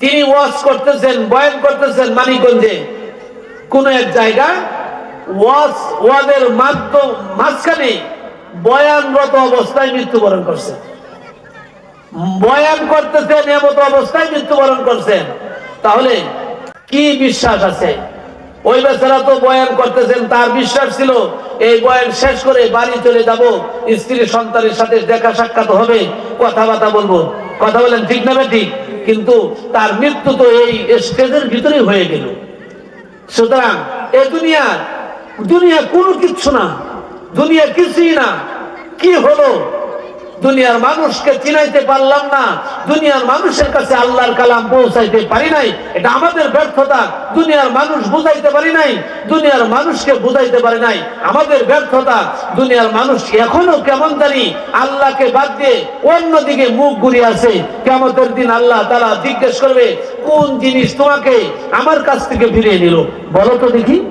তিনি ওয়াজ করতেছেন, বয়ান করতেছেন মানিকগঞ্জে। কোন এক জায়গা, ওয়াজ, ওয়াজের মাধ্যম মাঝখানে বয়ানরত অবস্থায় মৃত্যুবরণ করছেন বয়ান করতেছেন, এমত অবস্থায় মৃত্যুবরণ করছেন। তাহলে কি বিশ্বাস আছে? ওই বেচারা তো বয়ান করতেছেন, তার বিশ্বাস ছিল, এই বয়ান শেষ করে বাড়ি চলে যাব, স্ত্রী সন্তানের সাথে দেখা সাক্ষাৎ হবে, কথাবার্তা বলব। কথা বলেন, ঠিক না ঠিক কিন্তু তার মৃত্যু তো এই স্টেজের ভিতরেই হয়ে গেল। সুতরাং এ দুনিয়া দুনিয়া কোনো কিচ্ছু না। দুনিয়া কিছুই না। কি হলো? দুনিয়ার মানুষকে চিনাইতে পারলাম না। দুনিয়ার মানুষের কাছে আল্লাহর কালাম পৌঁছাইতে পারি নাই। এটা আমাদের ব্যর্থতা। দুনিয়ার মানুষ বুঝাইতে পারি নাই। দুনিয়ার মানুষকে বুঝাইতে পারি নাই। আমাদের ব্যর্থতা। দুনিয়ার মানুষ এখনও কেমন জানি আল্লাহকে বাদ দিয়ে অন্যদিকে মুখ ঘুরিয়ে আছে। কেমতের দিন আল্লাহ তারা জিজ্ঞেস করবে, কোন জিনিস তোমাকে আমার কাছ থেকে ফিরিয়ে নিল? বলো তো দেখি।